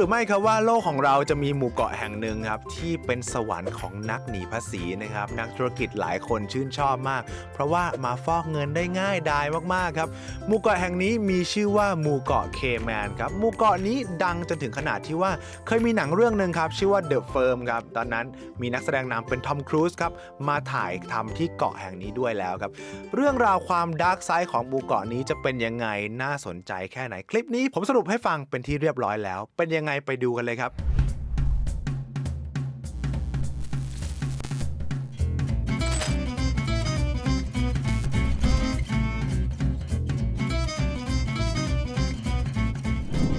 รือไม่ครับว่าโลกของเราจะมีหมู่เกาะแห่งหนึ่งครับที่เป็นสวรรค์ของนักหนีภาษีนะครับนักธุรกิจหลายคนชื่นชอบมาก เพราะว่ามาฟอกเงินได้ง่ายดายมากๆครับหมู่เกาะแห่งนี้มีชื่อว่าหมู่เกาะเคแมนครับหมู่เกาะนี้ดังจนถึงขนาดที่ว่าเคยมีหนังเรื่องหนึ่งครับชื่อว่า The Firm ครับตอนนั้นมีนักแสดงนำเป็นทอมครูซครับมาถ่ายทำที่เกาะแห่งนี้ด้วยแล้วครับเรื่องราวความดาร์กไซด์ของหมู่เกาะนี้จะเป็นยังไงน่าสนใจแค่ไหนคลิปนี้ผมสรุปให้ฟังเป็นที่เรียบร้อยแล้ว เป็นยังไงไปดูกันเลยครับ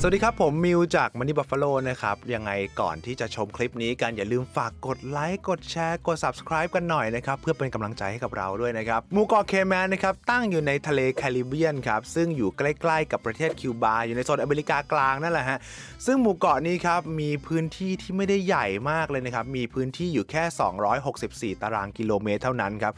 สวัสดีครับ ผมมิวจากมันนี่บัฟฟาโลนะครับ ยังไงก่อนที่จะชมคลิปนี้กัน อย่าลืมฝากกดไลค์กดแชร์กด subscribe กันหน่อยนะครับ เพื่อเป็นกำลังใจให้กับเราด้วยนะครับหมู่เกาะเคแมนนะครับ ตั้งอยู่ในทะเลแคริบเบียนครับ ซึ่งอยู่ใกล้ๆกับประเทศคิวบา อยู่ในโซนอเมริกากลางนั่นแหละฮะซึ่งหมู่เกาะนี้ครับมีพื้นที่ที่ไม่ได้ใหญ่มากเลยนะครับมีพื้นที่อยู่แค่ 264 ตารางกิโลเมตรเท่านั้นครับ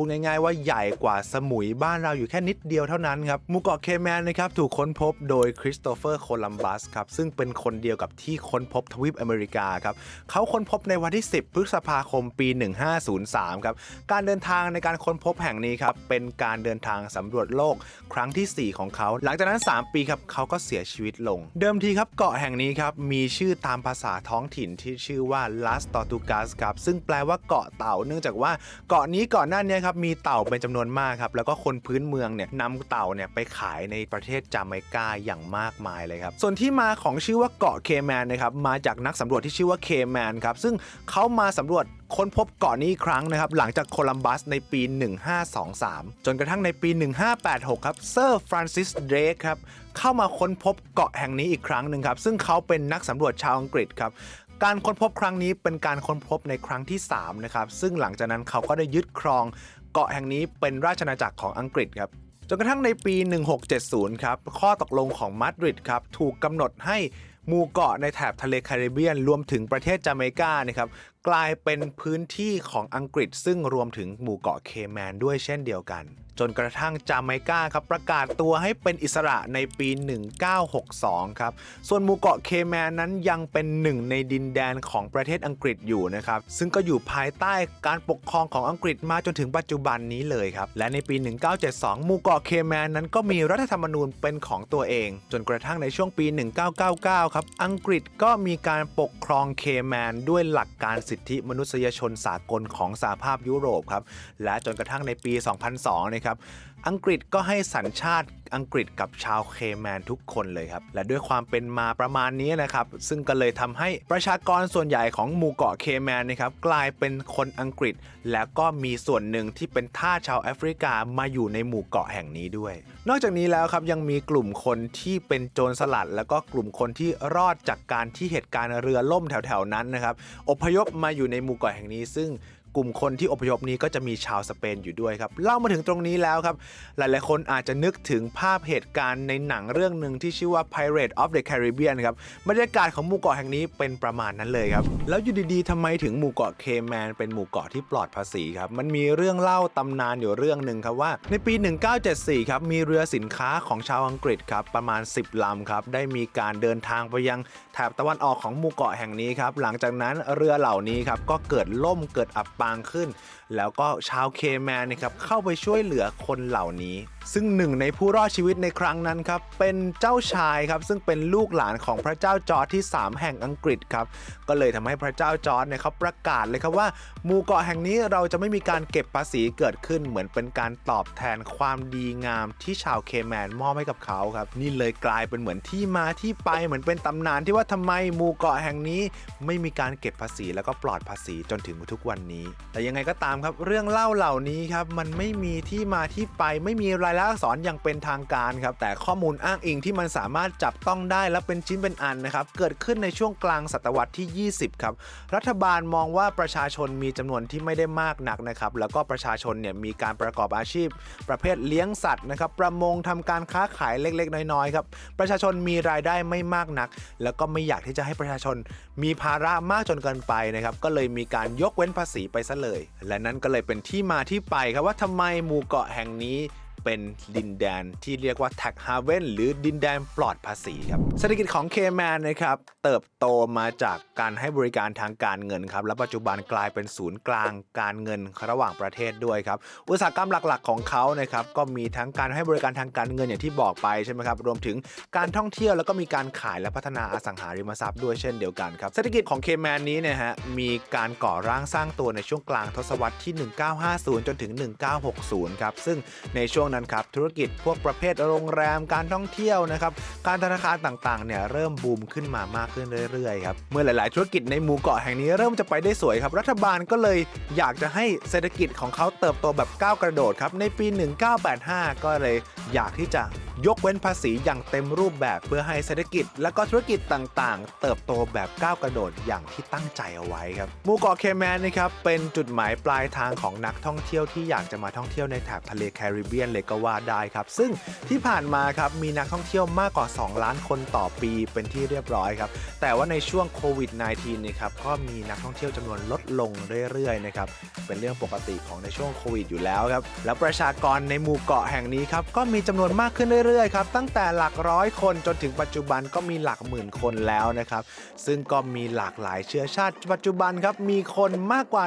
พูดง่ายๆว่าใหญ่กว่าสมุยบ้านเราอยู่แค่นิดเดียวเท่านั้นครับหมู่เกาะเคแมนนะครับถูกค้นพบโดยคริสโตเฟอร์โคลัมบัสครับซึ่งเป็นคนเดียวกับที่ค้นพบทวีปอเมริกาครับเขาค้นพบในวันที่ 10 พฤษภาคมปี 1503 ครับการเดินทางในการค้นพบแห่งนี้ครับเป็นการเดินทางสำรวจโลกครั้งที่ 4 ของเขา หลังจากนั้น 3 ปีครับเขาก็เสียชีวิตลง เดิมทีครับเกาะแห่งนี้ครับมีชื่อตามภาษาท้องถิ่นที่ชื่อว่า Las Tortugas ครับซึ่งแปลว่าเกาะเต่าเนื่องจากว่าเกาะนี้ก่อนหน้านี้ครับมีเต่าเป็นจำนวนมากครับแล้วก็คนพื้นเมืองเนี่ยนำเต่าเนี่ยไปขายในประเทศจาเมกาอย่างมากมายเลยครับส่วนที่มาของชื่อว่าเกาะเคแมนนะครับมาจากนักสำรวจที่ชื่อว่าเคแมนครับซึ่งเขามาสำรวจค้นพบเกาะนี้อีกครั้งนะครับหลังจากโคลัมบัสในปี 1523 จนกระทั่งในปี 1586 ครับเซอร์ฟรานซิสเดรกครับเข้ามาค้นพบเกาะแห่งนี้อีกครั้งหนึ่งครับซึ่งเขาเป็นนักสำรวจชาวอังกฤษครับการค้นพบครั้งนี้เป็นการค้นพบในครั้งที่3นะครับซึ่งหลังจากนั้นเขาก็ได้ยึดครอง เกาะแห่งนี้เป็นราชอาณาจักรของอังกฤษครับจนกระทั่งในปี 1670 ครับ ข้อตกลงของมาดริดครับ ถูกกำหนดให้หมู่เกาะในแถบทะเลแคริบเบียน รวมถึงประเทศจาเมกานะครับ กลายเป็นพื้นที่ของอังกฤษ ซึ่งรวมถึงหมู่เกาะเคแมนด้วยเช่นเดียวกัน จนกระทั่งจาเมกาครับประกาศตัวให้เป็นอิสระในปี 1962 ครับ ส่วนหมู่เกาะเคแมนนั้นยังเป็นหนึ่งในดินแดนของประเทศอังกฤษอยู่นะครับ ซึ่งก็อยู่ภายใต้การปกครองของอังกฤษมาจนถึงปัจจุบันนี้เลยครับ และในปี 1972 หมู่เกาะเคแมนนั้นก็มีรัฐธรรมนูญเป็นของตัวเอง จนกระทั่งในช่วงปี 1999 ครับ อังกฤษก็มีการปกครองเคแมนด้วยหลักการสิทธิมนุษยชนสากลของสหภาพยุโรปครับ และจนกระทั่งในปี 2002นะครับ อังกฤษก็ให้สัญชาติอังกฤษกับชาวเคแมนทุกคนเลยครับ และด้วยความเป็นมาประมาณนี้นะครับ ซึ่งก็เลยทำให้ประชากรส่วนใหญ่ของหมู่เกาะเคแมนนะครับกลายเป็นคนอังกฤษ แล้วก็มีส่วนหนึ่งที่เป็นท่าชาวแอฟริกามาอยู่ในหมู่เกาะแห่งนี้ด้วย นอกจากนี้แล้วครับยังมีกลุ่มคนที่เป็นโจรสลัด แล้วก็กลุ่มคนที่รอดจากการที่เหตุการณ์เรือล่มแถวๆนั้นนะครับอพยพมาอยู่ในหมู่เกาะแห่งนี้ ซึ่ง กลุ่มคนที่อพยพนี้ก็จะมีชาวสเปนอยู่ด้วยครับ เล่ามาถึงตรงนี้แล้วครับ หลายๆคนอาจจะนึกถึงภาพเหตุการณ์ในหนังเรื่องหนึ่งที่ชื่อว่า Pirate of the Caribbean ครับบรรยากาศของหมู่เกาะแห่งนี้เป็นประมาณนั้นเลยครับ แล้วอยู่ดีๆทำไมถึงหมู่เกาะเคแมนเป็นหมู่เกาะที่ปลอดภาษีครับ มันมีเรื่องเล่าตำนานอยู่เรื่องหนึ่งครับว่า ในปี 1974 ครับมีเรือสินค้าของชาวอังกฤษครับประมาณ 10ลำครับได้มีการเดินทางไปยังแถบตะวันออกของหมู่เกาะแห่งนี้ครับหลังจากนั้นเรือเหล่านี้ครับก็เกิดล่มเกิดอับปางขึ้น แล้วก็ชาวเคแมนนะครับเข้าไปช่วยเหลือคนเหล่านี้ ซึ่งหนึ่งในผู้รอดชีวิตในครั้งนั้นครับเป็นเจ้าชายครับซึ่งเป็นลูกหลานของพระเจ้าจอร์จที่ 3 แห่งอังกฤษครับก็เลยทำให้พระเจ้าจอร์จเนี่ยเขาประกาศเลยครับว่าหมู่เกาะแห่งนี้เราจะไม่มีการเก็บภาษีเกิดขึ้นเหมือนเป็นการตอบแทนความดีงามที่ชาวเคแมนมอบให้กับเขาครับนี่เลยกลายเป็นเหมือนที่มาที่ไปเหมือนเป็นตำนานที่ว่าทำไมหมู่เกาะแห่งนี้ ไม่มีการเก็บภาษีแล้วก็ปลอดภาษีจนถึงทุกวันนี้ แต่ยังไงก็ตามครับ เรื่องเล่าเหล่านี้ครับ มันไม่มีที่มาที่ไปไม่มีรายลักษณ์อักษรอย่างเป็นทางการครับ แต่ข้อมูลอ้างอิงที่มันสามารถจับต้องได้และเป็นชิ้นเป็นอันนะครับ เกิดขึ้นในช่วงกลางศตวรรษที่ 20 ครับ รัฐบาลมองว่าประชาชนมีจำนวนที่ไม่ได้มากนักนะครับ แล้วก็ประชาชนเนี่ยมีการประกอบอาชีพ ประเภทเลี้ยงสัตว์นะครับ ประมงทำการค้าขายเล็กๆ น้อยๆครับ ประชาชนมีรายได้ไม่มากนัก แล้วก็ไม่อยากที่จะให้ประชาชนมีภาระมากจนเกินไปนะครับ ก็เลยมีการยกเว้นภาษีไปซะเลย และนั่นก็เลยเป็นที่มาที่ไปครับว่าทำไมหมู่เกาะแห่งนี้ เป็นดินแดนที่เรียกว่า Tax Haven หรือดินแดนปลอดภาษีครับเศรษฐกิจของ Cayman นะครับเติบโตมาจากการให้บริการทางการเงินครับและปัจจุบันกลายเป็นศูนย์กลางการเงินระหว่างประเทศด้วยครับอุตสาหกรรมหลักๆ ของเขานะครับก็มีทั้งการให้บริการทางการเงินอย่างที่บอกไปใช่ไหมครับรวมถึงการท่องเที่ยวแล้วก็มีการขายและพัฒนาอสังหาริมทรัพย์ด้วยเช่นเดียวกันครับเศรษฐกิจของ Cayman นี้เนี่ยฮะมีการก่อร่างสร้างตัวในช่วงกลางทศวรรษที่ 1950 จนถึง 1960 ครับซึ่งในช่วงนั้นครับ ธุรกิจพวกประเภทโรงแรมการท่องเที่ยวนะครับ การธนาคารต่างๆเนี่ยเริ่มบูมขึ้นมามากขึ้นเรื่อยๆครับ เมื่อหลายๆ ธุรกิจในหมู่เกาะแห่งนี้เริ่มจะไปได้สวยครับ รัฐบาลก็เลยอยากจะให้เศรษฐกิจของเขาเติบโตแบบก้าวกระโดดครับ ในปี 1985 ก็เลยอยากที่จะ ยกเว้นภาษีอย่างเต็มรูปแบบเพื่อให้เศรษฐกิจ และก็ธุรกิจต่างๆ เติบโตแบบก้าวกระโดดอย่างที่ตั้งใจเอาไว้ครับหมู่เกาะเคแมนนะครับเป็นจุดหมายปลายทางของนักท่องเที่ยวที่อยากจะมาท่องเที่ยวในแถบทะเลแคริบเบียนเลยก็ว่าได้ครับ ซึ่งที่ผ่านมาครับมีนักท่องเที่ยวมากกว่า 2 ล้านคนต่อปีเป็นที่เรียบร้อยครับแต่ว่าในช่วงโควิด -19 นะครับก็มีนักท่องเที่ยวจำนวนลดลงเรื่อยๆนะครับเป็นเรื่องปกติของในช่วงโควิดอยู่แล้วครับแล้วประชากรในหมู่เกาะแห่งนี้ครับก็มีจำนวนมากขึ้นเรื่อยๆครับตั้งแต่หลักร้อยคนจนถึงปัจจุบันก็มีหลักหมื่นคนแล้วนะครับ ซึ่งก็มีหลากหลายเชื้อชาติ ปัจจุบันครับมีคนมากกว่า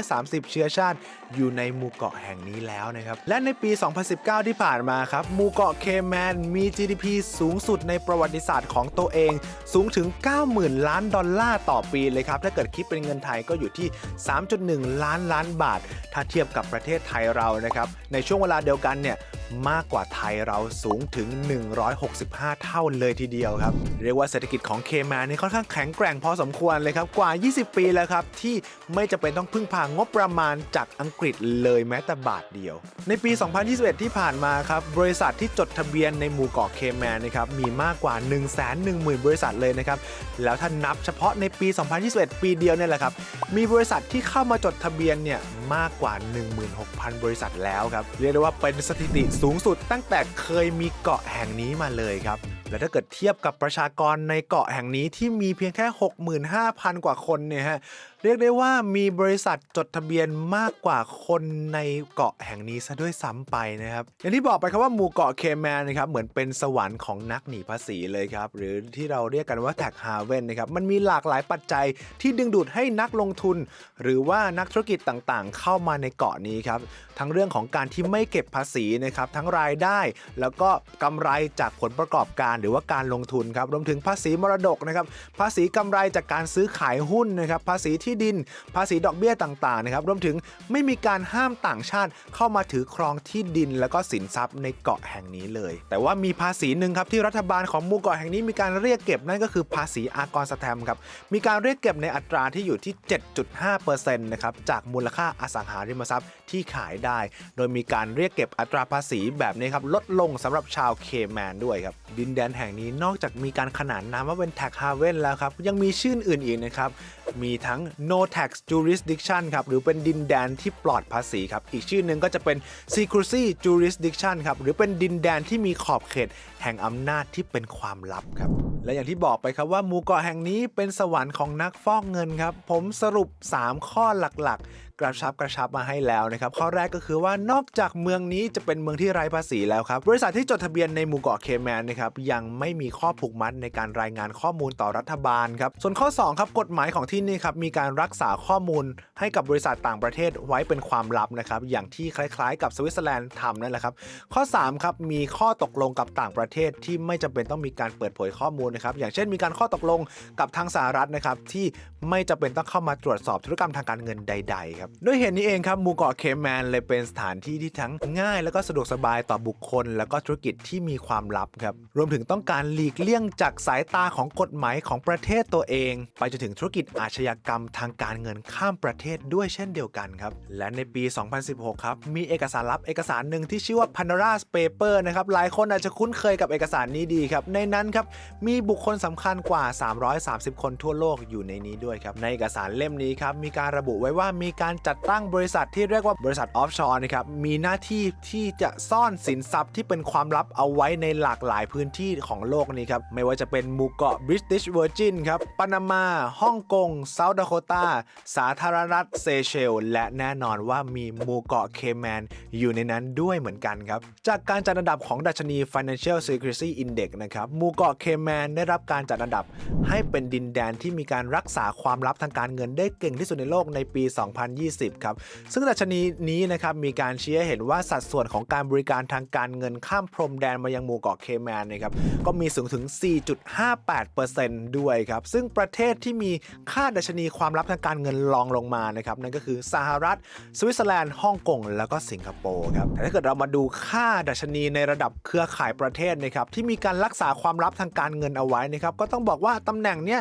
130 เชื้อชาติ อยู่ในหมู่เกาะแห่งนี้แล้วนะครับและในปี 2019 ที่ผ่านมาครับหมู่เกาะเคแมนมี GDP สูงสุดในประวัติศาสตร์ของตัวเอง สูงถึง 90,000 ล้านดอลลาร์ต่อปีเลยครับถ้าเกิดคิดเป็นเงินไทยก็อยู่ที่ 3.1 ล้านล้านบาท ถ้าเทียบกับประเทศไทยเรานะครับในช่วงเวลาเดียวกันเนี่ยมากกว่าไทยเราสูงถึง 165 เท่าเลยทีเดียวครับ เรียกว่าเศรษฐกิจของเคมนนี่ค่อนข้างแข็งแกร่งพอสมควรเลยครับกว่า 20 ปีแล้วครับ ที่ไม่จะเป็นต้องพึ่งพางบประมาณจากอังกฤษเลยแม้แต่บาทเดียว ในปี 2021 ที่ผ่านมาครับ บริษัทที่จดทะเบียนในหมู่เกาะเคแมนนะครับมีมากกว่า 110,000 บริษัทเลยนะครับ แล้วถ้านับเฉพาะในปี 2021 ปีเดียวเนี่ยแหละครับ มีบริษัทที่เข้ามาจดทะเบียนเนี่ย มากกว่า 16,000 บริษัทแล้วครับ เรียกได้ว่าเป็นสถิติสูงสุดตั้งแต่เคยมีเกาะแห่งนี้มาเลยครับและถ้าเกิดเทียบกับประชากรในเกาะแห่งนี้ที่มีเพียงแค่ 65,000 กว่าคนเนี่ยฮะเรียกได้ว่ามีบริษัทจดทะเบียนมากกว่าคนในเกาะแห่งนี้ซะด้วยซ้ำไปนะครับอย่างที่บอกไปครับว่าหมู่เกาะเคแมนนะครับเหมือนเป็นสวรรค์ของนักหนีภาษีเลยครับหรือที่เราเรียกกันว่าแท็กฮาเวนนะครับมันมีหลากหลายปัจจัยที่ดึงดูดให้นักลงทุน หรือว่านักธุรกิจต่างๆเข้ามาในเกาะนี้ครับทั้งเรื่องของการที่ไม่เก็บภาษีนะครับทั้งรายได้แล้วก็กำไรจากผลประกอบการหรือว่าการลงทุนครับรวมถึงภาษีมรดกนะครับภาษีกำไรจากการซื้อขายหุ้นนะครับภาษีที่ดิน ภาษีดอกเบี้ยต่างๆนะครับรวมถึงไม่มีการห้ามต่างชาติเข้ามาถือครองที่ดิน แล้วก็สินทรัพย์ในเกาะแห่งนี้เลย แต่ว่ามีภาษีหนึ่งครับที่รัฐบาลของหมู่เกาะแห่งนี้มีการเรียกเก็บนั่นก็คือภาษีอากรสแตมครับมีการเรียกเก็บในอัตราที่อยู่ที่ 7.5%นะครับจากมูลค่าอสังหาริมทรัพย์ที่ขายได้ โดยมีการเรียกเก็บอัตราภาษีแบบนี้ครับลดลงสำหรับชาวเคแมนด้วยครับ ดินแดนแห่งนี้นอกจากมีการขนานนามว่าเป็น Tax Haven แล้วครับ ยังมีชื่ออื่นอีกนะครับ มีทั้ง no tax jurisdiction ครับ หรือเป็นดินแดนที่ปลอดภาษีครับ อีกชื่อหนึ่งก็จะเป็น secrecy jurisdiction ครับ หรือเป็นดินแดนที่มีขอบเขตแห่งอำนาจที่เป็นความลับครับและอย่างที่บอกไปครับว่าหมู่เกาะแห่งนี้เป็นสวรรค์ของนักฟอกเงินครับ ผมสรุป 3 ข้อหลักๆ กระชับกระชับมาให้แล้วนะครับข้อแรกก็คือว่านอกจากเมืองนี้จะเป็นเมืองที่ไร้ภาษีแล้วครับบริษัทที่จดทะเบียนในหมู่เกาะเคแมนนะครับยังไม่มีข้อผูกมัดในการรายงานข้อมูลต่อรัฐบาลครับส่วนข้อ2ครับกฎหมายของที่นี่ครับมีการรักษาข้อมูลให้กับบริษัทต่างประเทศไว้เป็นความลับนะครับอย่างที่คล้ายๆ กับสวิตเซอร์แลนด์ทำนั่นแหละครับข้อ3ครับมีข้อตกลงกับต่างประเทศที่ไม่จำเป็นต้องมีการเปิดเผยข้อมูลนะครับอย่างเช่นมีการข้อตกลงกับทางสหรัฐนะครับที่ไม่จำเป็นต้องเข้ามาตรวจสอบธุรกรรมทางการเงินใดๆครับด้วยเหตุนี้เองครับหมู่เกาะเคแมนเลยเป็นสถานที่ที่ทั้งง่าย แล้วก็สะดวกสบายต่อบุคคล แล้วก็ธุรกิจที่มีความลับครับ รวมถึงต้องการหลีกเลี่ยงจากสายตาของกฎหมายของประเทศตัวเอง ไปจนถึงธุรกิจอาชญากรรมทางการเงินข้ามประเทศด้วยเช่นเดียวกันครับ และในปี 2016 ครับ มีเอกสารลับเอกสารหนึ่งที่ชื่อว่า Pandora's Paper นะครับ หลายคนอาจจะคุ้นเคยกับเอกสารนี้ดีครับ ในนั้นครับ มีบุคคลสำคัญกว่า 330 คนทั่วโลกอยู่ในนี้ด้วยครับ ในเอกสารเล่มนี้ครับ มีการระบุไว้ว่ามีการจัดตั้งบริษัทที่เรียกว่าบริษัทออฟชอร์นะครับมีหน้าที่ที่จะซ่อนสินทรัพย์ที่เป็นความลับเอาไว้ในหลากหลายพื้นที่ของโลกนี้ครับไม่ว่าจะเป็นหมู่เกาะบริ t i ชเวอร์จินครับปานามาฮ่องกงเซาท์ดาโคตาสาธารณรัฐเซเชล และแน่นอนว่ามีหมู่เกาะเคแมนอยู่ในนั้นด้วยเหมือนกันครับจากการจัดอันดับของดัชนี Financial Secrecy Index นะครับหมู่เกาะเคแมนได้รับการจัดอันดับ ให้เป็นดินแดนที่มีการรักษาความลับทางการเงินได้เก่งที่สุดในโลกในปี 2020ครับ ซึ่งดัชนีนี้นะครับมีการชี้ให้เห็นว่าสัดส่วนของการบริการทางการเงินข้ามพรมแดนมายังหมู่เกาะเคแมนนะครับก็มีสูงถึง 4.58%ด้วยครับ ซึ่งประเทศที่มีค่าดัชนีความลับทางการเงินรองลงมานะครับนั่นก็คือสหรัฐ สวิตเซอร์แลนด์ฮ่องกงแล้วก็สิงคโปร์ครับแต่ถ้าเกิดเรามาดูค่าดัชนีในระดับเครือข่ายประเทศนะครับที่มีการรักษาความลับทางการเงินเอาไว้นะครับก็ต้องบอกว่าตำแหน่งเนี้ย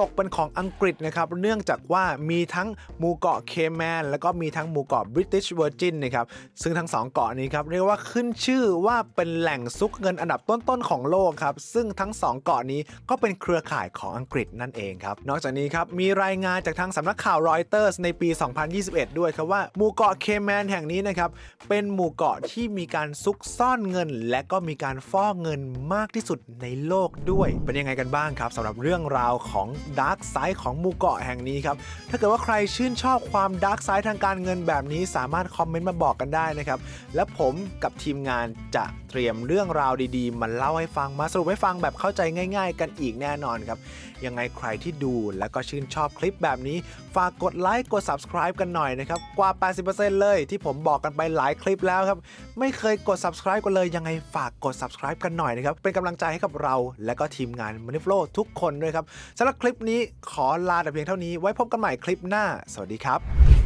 ตกเป็นของอังกฤษนะครับเนื่องจากว่ามีทั้งหมู่เกาะเคแมน แล้วก็มีทั้งหมู่เกาะบริ t i ชเวอร์จินนะครับซึ่งทั้งสองเกาะนี้ครับเรียกว่าขึ้นชื่อว่าเป็นแหล่งซุกเงินอันดับต้นๆของโลกครับซึ่งทั้งสองเกาะนี้ก็เป็นเครือข่ายของอังกฤษนั่นเองครับนอกจากนี้ครับมีรายงานจากทางสำนักข่าวรอยเตอร์สในปี 2021 ด้วยครับว่าหมู่เกาะเคแมนแห่งนี้นะครับเป็นหมู่เกาะที่มีการซุกซ่อนเงิน และก็มีการฟอกเงินมากที่สุดในโลกด้วย เป็นยังไงกันบ้างครับสำหรับเรื่องราวของดาร์กไซด์ของหมู่เกาะแห่งนี้ครับถ้าเกิดว่าใครชื่นชอบความดาร์กไซด์ทางการเงินแบบนี้สามารถคอมเมนต์มาบอกกันได้นะครับ และผมกับทีมงานจะเตรียมเรื่องราวดีๆ มาเล่าให้ฟังมาสรุปให้ฟังแบบเข้าใจง่าย ๆ กันอีกแน่นอนครับ ยังไงใครที่ดูแล้วก็ชื่นชอบคลิปแบบนี้ ฝากกดไลค์กด subscribe กันหน่อยนะครับ กว่า 80%เลยที่ผมบอกกันไปหลายคลิปแล้วครับ ไม่เคยกด subscribe กันเลยยังไงฝากกด subscribe กันหน่อยนะครับ เป็นกำลังใจให้กับเรา และก็ทีมงาน m a n i f l o ทุกคนด้วยครับสำหรับคลิปนี้ขอลาแต่เพียงเท่านี้ไว้พบกันใหม่คลิปหน้า สวัสดีครับ